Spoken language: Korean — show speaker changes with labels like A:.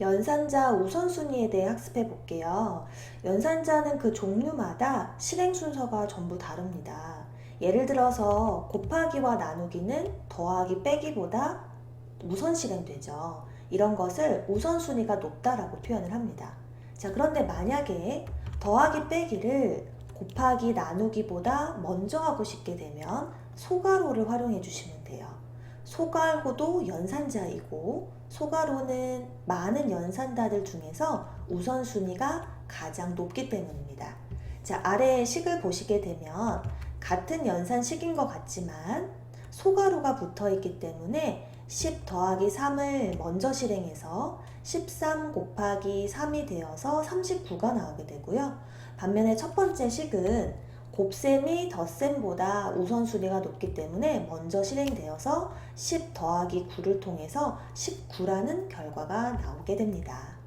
A: 연산자 우선순위에 대해 학습해 볼게요. 연산자는 그 종류마다 실행 순서가 전부 다릅니다. 예를 들어서 곱하기와 나누기는 더하기 빼기보다 우선 실행되죠. 이런 것을 우선순위가 높다라고 표현을 합니다. 자, 그런데 만약에 더하기 빼기를 곱하기 나누기보다 먼저 하고 싶게 되면 소가로를 활용해 주시면 돼요. 소가로도 연산자이고 소가로는 많은 연산자들 중에서 우선순위가 가장 높기 때문입니다. 자, 아래의 식을 보시게 되면 같은 연산식인 것 같지만 소가로가 붙어 있기 때문에 10 더하기 3을 먼저 실행해서 13 곱하기 3이 되어서 39가 나오게 되고요. 반면에 첫 번째 식은 곱셈이 덧셈보다 우선순위가 높기 때문에 먼저 실행되어서 10 더하기 9를 통해서 19라는 결과가 나오게 됩니다.